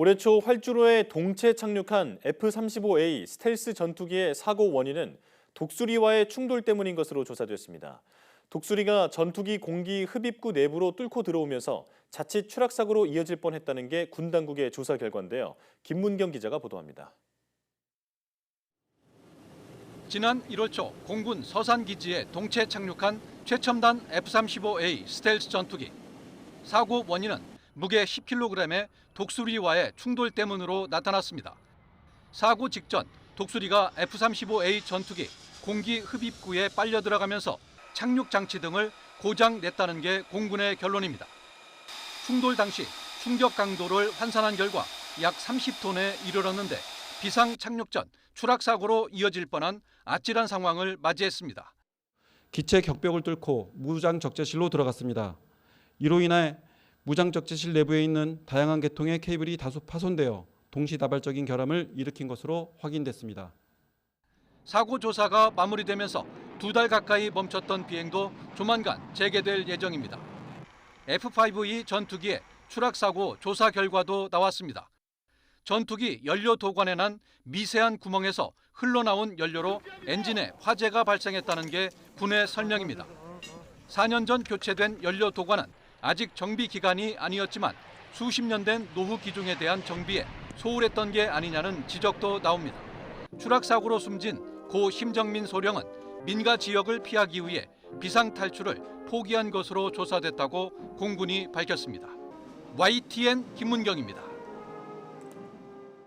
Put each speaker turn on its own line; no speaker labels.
올해 초 활주로에 동체 착륙한 F-35A 스텔스 전투기의 사고 원인은 독수리와의 충돌 때문인 것으로 조사됐습니다. 독수리가 전투기 공기 흡입구 내부로 뚫고 들어오면서 자칫 추락 사고로 이어질 뻔했다는 게 군 당국의 조사 결과인데요. 김문경 기자가 보도합니다.
지난 1월 초 공군 서산 기지에 동체 착륙한 최첨단 F-35A 스텔스 전투기. 사고 원인은 무게 10kg의 독수리와의 충돌 때문으로 나타났습니다. 사고 직전 독수리가 F-35A 전투기 공기 흡입구에 빨려 들어가면서 착륙 장치 등을 고장 냈다는 게 공군의 결론입니다. 충돌 당시 충격 강도를 환산한 결과 약 30톤에 이르렀는데 비상 착륙 전 추락 사고로 이어질 뻔한 아찔한 상황을 맞이했습니다.
기체 격벽을 뚫고 무장 적재실로 들어갔습니다. 이로 인해 무장 적재실 내부에 있는 다양한 계통의 케이블이 다수 파손되어 동시다발적인 결함을 일으킨 것으로 확인됐습니다.
사고 조사가 마무리되면서 두 달 가까이 멈췄던 비행도 조만간 재개될 예정입니다. F-5E 전투기의 추락 사고 조사 결과도 나왔습니다. 전투기 연료 도관에 난 미세한 구멍에서 흘러나온 연료로 엔진에 화재가 발생했다는 게 군의 설명입니다. 4년 전 교체된 연료 도관은 아직 정비 기간이 아니었지만 수십 년 된 노후 기종에 대한 정비에 소홀했던 게 아니냐는 지적도 나옵니다. 추락 사고로 숨진 고 심정민 소령은 민가 지역을 피하기 위해 비상 탈출을 포기한 것으로 조사됐다고 공군이 밝혔습니다. YTN 김문경입니다.